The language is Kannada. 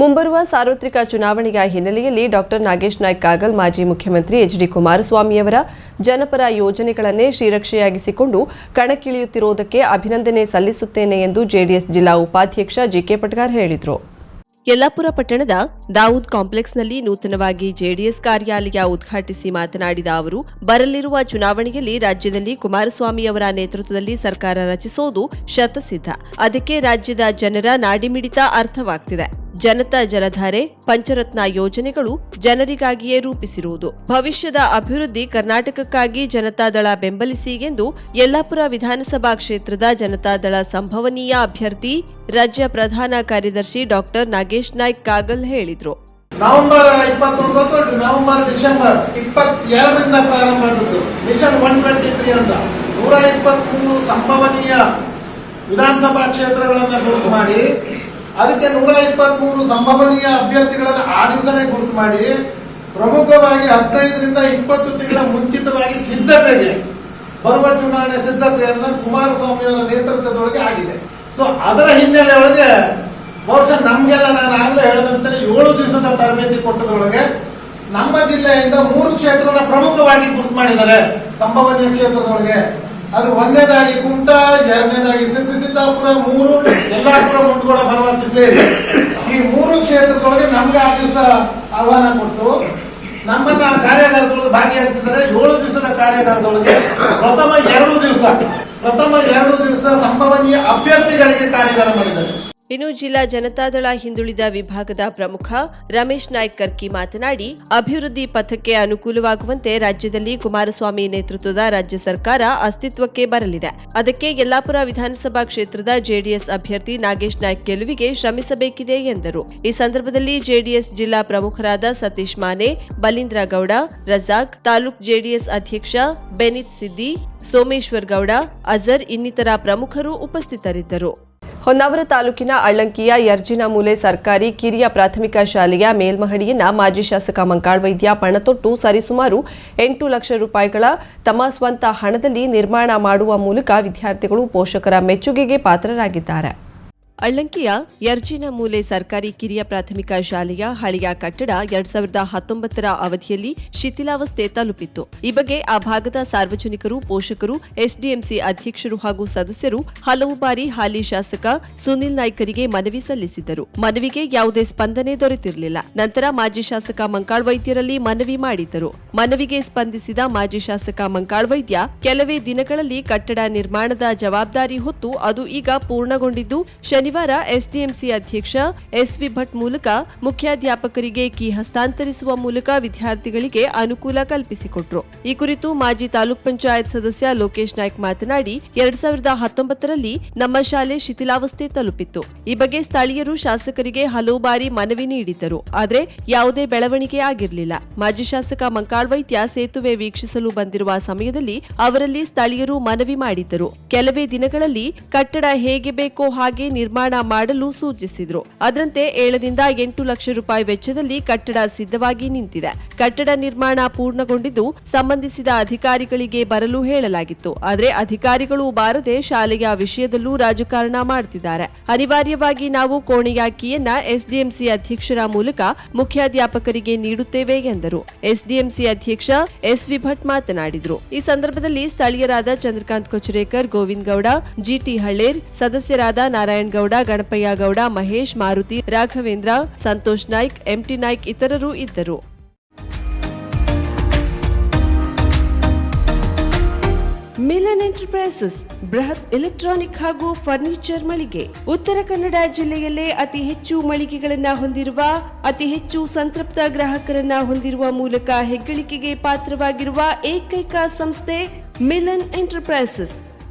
ಮುಂಬರುವ ಸಾರ್ವತ್ರಿಕ ಚುನಾವಣೆಯ ಹಿನ್ನೆಲೆಯಲ್ಲಿ ಡಾಕ್ಟರ್ ನಾಗೇಶ್ ನಾಯ್ಕ್ ಕಾಗಲ್, ಮಾಜಿ ಮುಖ್ಯಮಂತ್ರಿ ಎಚ್ ಡಿ ಕುಮಾರಸ್ವಾಮಿಯವರ ಜನಪರ ಯೋಜನೆಗಳನ್ನೇ ಶ್ರೀರಕ್ಷೆಯಾಗಿಸಿಕೊಂಡು ಕಣಕ್ಕಿಳಿಯುತ್ತಿರುವುದಕ್ಕೆ ಅಭಿನಂದನೆ ಸಲ್ಲಿಸುತ್ತೇನೆ ಎಂದು ಜೆಡಿಎಸ್ ಜಿಲ್ಲಾ ಉಪಾಧ್ಯಕ್ಷ ಜಿಕೆ ಪಟ್ಗಾರ್ ಹೇಳಿದರು. ಯಲ್ಲಾಪುರ ಪಟ್ಟಣದ ದಾವೂದ್ ಕಾಂಪ್ಲೆಕ್ಸ್ನಲ್ಲಿ ನೂತನವಾಗಿ ಜೆಡಿಎಸ್ ಕಾರ್ಯಾಲಯ ಉದ್ಘಾಟಿಸಿ ಮಾತನಾಡಿದ ಅವರು, ಬರಲಿರುವ ಚುನಾವಣೆಯಲ್ಲಿ ರಾಜ್ಯದಲ್ಲಿ ಕುಮಾರಸ್ವಾಮಿಯವರ ನೇತೃತ್ವದಲ್ಲಿ ಸರ್ಕಾರ ರಚಿಸೋದು ಶತಸಿದ್ಧ. ಅದಕ್ಕೆ ರಾಜ್ಯದ ಜನರ ನಾಡಿಮಿಡಿತ ಅರ್ಥವಾಗ್ತಿದೆ. ಜನತಾ ಜಲಧಾರೆ, ಪಂಚರತ್ನ ಯೋಜನೆಗಳು ಜನರಿಗಾಗಿಯೇ ರೂಪಿಸಿರುವುದು. ಭವಿಷ್ಯದ ಅಭಿವೃದ್ಧಿ ಕರ್ನಾಟಕಕ್ಕಾಗಿ ಜನತಾದಳ ಬೆಂಬಲಿಸಿ ಎಂದು ಯಲ್ಲಾಪುರ ವಿಧಾನಸಭಾ ಕ್ಷೇತ್ರದ ಜನತಾದಳ ಸಂಭವನೀಯ ಅಭ್ಯರ್ಥಿ, ರಾಜ್ಯ ಪ್ರಧಾನ ಕಾರ್ಯದರ್ಶಿ ಡಾಕ್ಟರ್ ನಾಗೇಶ್ ನಾಯ್ಕ್ ಕಾಗಲ್ ಹೇಳಿದರು. ನವೆಂಬರ್ ಇಪ್ಪತ್ತೊಂಬತ್ತು ನವೆಂಬರ್ ಡಿಸೆಂಬರ್ ಇಪ್ಪತ್ತೆರಡರಿಂದ ಪ್ರಾರಂಭ ಆದದ್ದು. ಮಿಷನ್ ಒನ್ ಟ್ವೆಂಟಿ ತ್ರೀ ಅಂತ. ನೂರ ಇಪ್ಪತ್ಮೂರು ಸಂಭವನೀಯ ವಿಧಾನಸಭಾ ಕ್ಷೇತ್ರಗಳನ್ನು ಗುರುತು ಮಾಡಿ ಅದಕ್ಕೆ ನೂರ ಇಪ್ಪತ್ಮೂರು ಸಂಭವನೀಯ ಅಭ್ಯರ್ಥಿಗಳನ್ನು ಆ ದಿವಸನೇ ಗುರುತು ಮಾಡಿ ಪ್ರಮುಖವಾಗಿ ಹದಿನೈದರಿಂದ ಇಪ್ಪತ್ತು ತಿಂಗಳ ಮುಂಚಿತವಾಗಿ ಸಿದ್ಧತೆಗೆ ಬರುವ ಚುನಾವಣೆ ಸಿದ್ಧತೆಯನ್ನು ಕುಮಾರಸ್ವಾಮಿ ಅವರ ನೇತೃತ್ವದೊಳಗೆ ಆಗಿದೆ. ಸೊ ಅದರ ಹಿನ್ನೆಲೆ ಒಳಗೆ ಬಹುಶಃ ನಮ್ಗೆಲ್ಲ ನಾನು ಆಗಲೇ ಹೇಳಿದಂತೆ ಏಳು ದಿವಸದ ತರಬೇತಿ ಕೊಟ್ಟದೊಳಗೆ ನಮ್ಮ ಜಿಲ್ಲೆಯಿಂದ ಮೂರು ಕ್ಷೇತ್ರದ ಪ್ರಮುಖವಾಗಿ ಗುರುತು ಮಾಡಿದ್ದಾರೆ. ಸಂಭವನೀಯ ಕ್ಷೇತ್ರದೊಳಗೆ ಅದು ಒಂದನೇದಾಗಿ ಕುಮಟಾ ಎರಡನೇದಾಗಿ ಸಿದ್ದಾಪುರ, ಮೂರು ಯಲ್ಲಾಪುರ ಮುಂಡಗೋಡ ಭರವಸೆ ಸೇರಿ. ಈ ಮೂರು ಕ್ಷೇತ್ರದೊಳಗೆ ನಮ್ಗೆ ಆ ದಿವಸ ಆಹ್ವಾನ ಕೊಟ್ಟು ನಮ್ಮನ್ನ ಆ ಕಾರ್ಯಾಗಾರದೊಳಗೆ ಭಾಗಿಯಾಗಿಸಿದರೆ ಏಳು ದಿವಸದ ಕಾರ್ಯಾಗಾರದೊಳಗೆ ಪ್ರಥಮ ಎರಡು ದಿವಸ, ಪ್ರಥಮ ಎರಡು ದಿವಸ ಸಂಭವನೀಯ ಅಭ್ಯರ್ಥಿಗಳಿಗೆ ಕಾರ್ಯಾಗಾರ ಮಾಡಿದ್ದಾರೆ. ಇನ್ನು ಜಿಲ್ಲಾ ಜನತಾದಳ ಹಿಂದುಳಿದ ವಿಭಾಗದ ಪ್ರಮುಖ ರಮೇಶ್ ನಾಯ್ಕ್ ಕರ್ಕಿ ಮಾತನಾಡಿ, ಅಭಿವೃದ್ಧಿ ಪಥಕ್ಕೆ ಅನುಕೂಲವಾಗುವಂತೆ ರಾಜ್ಯದಲ್ಲಿ ಕುಮಾರಸ್ವಾಮಿ ನೇತೃತ್ವದ ರಾಜ್ಯ ಸರ್ಕಾರ ಅಸ್ತಿತ್ವಕ್ಕೆ ಬರಲಿದೆ. ಅದಕ್ಕೆ ಯಲ್ಲಾಪುರ ವಿಧಾನಸಭಾ ಕ್ಷೇತ್ರದ ಜೆಡಿಎಸ್ ಅಭ್ಯರ್ಥಿ ನಾಗೇಶ್ ನಾಯ್ಕ್ ಗೆಲುವಿಗೆ ಶ್ರಮಿಸಬೇಕಿದೆ ಎಂದರು. ಈ ಸಂದರ್ಭದಲ್ಲಿ ಜೆಡಿಎಸ್ ಜಿಲ್ಲಾ ಪ್ರಮುಖರಾದ ಸತೀಶ್ ಮಾನೆ, ಬಲೀಂದ್ರ ಗೌಡ, ರಜಾಕ್, ತಾಲೂಕ್ ಜೆಡಿಎಸ್ ಅಧ್ಯಕ್ಷ ಬೆನಿತ್ ಸಿದ್ದಿ, ಸೋಮೇಶ್ವರ್ ಗೌಡ, ಅಜರ್ ಇನ್ನಿತರ ಪ್ರಮುಖರು ಉಪಸ್ಥಿತರಿದ್ದರು. ಹೊನ್ನಾವರ ತಾಲೂಕಿನ ಅಳ್ಳಂಕಿಯ ಯರ್ಜಿನಮೂಲೆ ಸರ್ಕಾರಿ ಕಿರಿಯ ಪ್ರಾಥಮಿಕ ಶಾಲೆಯ ಮೇಲ್ಮಹಡಿಯನ್ನ ಮಾಜಿ ಶಾಸಕ ಮಂಕಾಳ್ ವೈದ್ಯ ಪಣತೊಟ್ಟು ಸರಿಸುಮಾರು ಎಂಟು ಲಕ್ಷ ರೂಪಾಯಿಗಳ ತಮ್ಮ ಸ್ವಂತ ಹಣದಲ್ಲಿ ನಿರ್ಮಾಣ ಮಾಡುವ ಮೂಲಕ ವಿದ್ಯಾರ್ಥಿಗಳು ಪೋಷಕರ ಮೆಚ್ಚುಗೆಗೆ ಪಾತ್ರರಾಗಿದ್ದಾರೆ. ಅಳ್ಳಂಕಿಯ ಯರ್ಜಿನ ಮೂಲೆ ಸರ್ಕಾರಿ ಕಿರಿಯ ಪ್ರಾಥಮಿಕ ಶಾಲೆಯ ಹಳೆಯ ಕಟ್ಟಡ ಎರಡ್ ಸಾವಿರದ ಹತ್ತೊಂಬತ್ತರ ಅವಧಿಯಲ್ಲಿ ಶಿಥಿಲಾವಸ್ಥೆ ತಲುಪಿತ್ತು. ಈ ಬಗ್ಗೆ ಆ ಭಾಗದ ಸಾರ್ವಜನಿಕರು, ಪೋಷಕರು, ಎಸ್ಡಿಎಂಸಿ ಅಧ್ಯಕ್ಷರು ಹಾಗೂ ಸದಸ್ಯರು ಹಲವು ಬಾರಿ ಹಾಲಿ ಶಾಸಕ ಸುನಿಲ್ ನಾಯ್ಕರಿಗೆ ಮನವಿ ಸಲ್ಲಿಸಿದ್ದರು. ಮನವಿಗೆ ಯಾವುದೇ ಸ್ಪಂದನೆ ದೊರೆತಿರಲಿಲ್ಲ. ನಂತರ ಮಾಜಿ ಶಾಸಕ ಮಂಕಾಳ್ ವೈದ್ಯರಲ್ಲಿ ಮನವಿ ಮಾಡಿದ್ದರು. ಮನವಿಗೆ ಸ್ಪಂದಿಸಿದ ಮಾಜಿ ಶಾಸಕ ಮಂಕಾಳ್ ವೈದ್ಯ ಕೆಲವೇ ದಿನಗಳಲ್ಲಿ ಕಟ್ಟಡ ನಿರ್ಮಾಣದ ಜವಾಬ್ದಾರಿ ಹೊತ್ತು ಅದು ಈಗ ಪೂರ್ಣಗೊಂಡಿದ್ದು ಶನಿವಾರ ಎಸ್ಡಿಎಂಸಿ ಅಧ್ಯಕ್ಷ ಎಸ್ವಿ ಭಟ್ ಮೂಲಕ ಮುಖ್ಯಾಧ್ಯಾಪಕರಿಗೆ ಕೀ ಹಸ್ತಾಂತರಿಸುವ ಮೂಲಕ ವಿದ್ಯಾರ್ಥಿಗಳಿಗೆ ಅನುಕೂಲ ಕಲ್ಪಿಸಿಕೊಟ್ರು. ಈ ಕುರಿತು ಮಾಜಿ ತಾಲೂಕ್ ಪಂಚಾಯತ್ ಸದಸ್ಯ ಲೋಕೇಶ್ ನಾಯ್ಕ್ ಮಾತನಾಡಿ, ಎರಡ್ ಸಾವಿರದ ಹತ್ತೊಂಬತ್ತರಲ್ಲಿ ನಮ್ಮ ಶಾಲೆ ಶಿಥಿಲಾವಸ್ಥೆ ತಲುಪಿತ್ತು. ಈ ಬಗ್ಗೆ ಸ್ಥಳೀಯರು ಶಾಸಕರಿಗೆ ಹಲವು ಬಾರಿ ಮನವಿ ನೀಡಿದ್ದರು. ಆದರೆ ಯಾವುದೇ ಬೆಳವಣಿಗೆ ಆಗಿರಲಿಲ್ಲ. ಮಾಜಿ ಶಾಸಕ ಮಂಕಾಳ್ ವೈದ್ಯ ಸೇತುವೆ ವೀಕ್ಷಿಸಲು ಬಂದಿರುವ ಸಮಯದಲ್ಲಿ ಅವರಲ್ಲಿ ಸ್ಥಳೀಯರು ಮನವಿ ಮಾಡಿದ್ದರು. ಕೆಲವೇ ದಿನಗಳಲ್ಲಿ ಕಟ್ಟಡ ಹೇಗೆ ಬೇಕೋ ಹಾಗೆ ನಿರ್ಮಾಣ ಮಾಡಲು ಸೂಚಿಸಿದರು. ಅದರಂತೆ ಏಳರಿಂದ ಎಂಟು ಲಕ್ಷ ರೂಪಾಯಿ ವೆಚ್ಚದಲ್ಲಿ ಕಟ್ಟಡ ಸಿದ್ಧವಾಗಿ ನಿಂತಿದೆ. ಕಟ್ಟಡ ನಿರ್ಮಾಣ ಪೂರ್ಣಗೊಂಡಿದ್ದು ಸಂಬಂಧಿಸಿದ ಅಧಿಕಾರಿಗಳಿಗೆ ಬರಲು ಹೇಳಲಾಗಿತ್ತು. ಆದರೆ ಅಧಿಕಾರಿಗಳು ಬಾರದೆ ಶಾಲೆಯ ವಿಷಯದಲ್ಲೂ ರಾಜಕಾರಣ ಮಾಡುತ್ತಿದ್ದಾರೆ ಅನಿವಾರ್ಯವಾಗಿ ನಾವು ಕೋಣೆಯ ಕೀಯನ್ನ ಎಸ್ಡಿಎಂಸಿ ಅಧ್ಯಕ್ಷರ ಮೂಲಕ ಮುಖ್ಯಾಧ್ಯಾಪಕರಿಗೆ ನೀಡುತ್ತೇವೆ ಎಂದರು. ಎಸ್ಡಿಎಂಸಿ ಅಧ್ಯಕ್ಷ ಎಸ್. ವಿ ಭಟ್ ಮಾತನಾಡಿದರು. ಈ ಸಂದರ್ಭದಲ್ಲಿ ಸ್ಥಳೀಯರಾದ ಚಂದ್ರಕಾಂತ್ ಕೊಚರೇಕರ್, ಗೋವಿಂದ್ ಗೌಡ ಜಿಟಿ ಹಳ್ಳೇರ್ ಸದಸ್ಯರಾದ ನಾರಾಯಣ್ ಗೌಡ ಗಣಪಯ್ಯ ಗೌಡ ಮಹೇಶ್, ಮಾರುತಿ, ರಾಘವೇಂದ್ರ, ಸಂತೋಷ್ ನಾಯ್ಕ್, ಎಂಟಿ ನಾಯ್ಕ್ ಇತರರು ಇದ್ದರು. ಮಿಲನ್ ಎಂಟರ್ಪ್ರೈಸಸ್, ಬೃಹತ್ ಎಲೆಕ್ಟ್ರಾನಿಕ್ ಹಾಗೂ ಫರ್ನಿಚರ್ ಮಳಿಗೆ. ಉತ್ತರ ಕನ್ನಡ ಜಿಲ್ಲೆಯಲ್ಲೇ ಅತಿ ಹೆಚ್ಚು ಮಳಿಗೆಗಳನ್ನ ಹೊಂದಿರುವ, ಅತಿ ಹೆಚ್ಚು ಸಂತೃಪ್ತ ಗ್ರಾಹಕರನ್ನ ಹೊಂದಿರುವ ಮೂಲಕ ಹೆಗ್ಗಳಿಕೆಗೆ ಪಾತ್ರವಾಗಿರುವ ಏಕೈಕ ಸಂಸ್ಥೆ ಮಿಲನ್ ಎಂಟರ್ಪ್ರೈಸಸ್.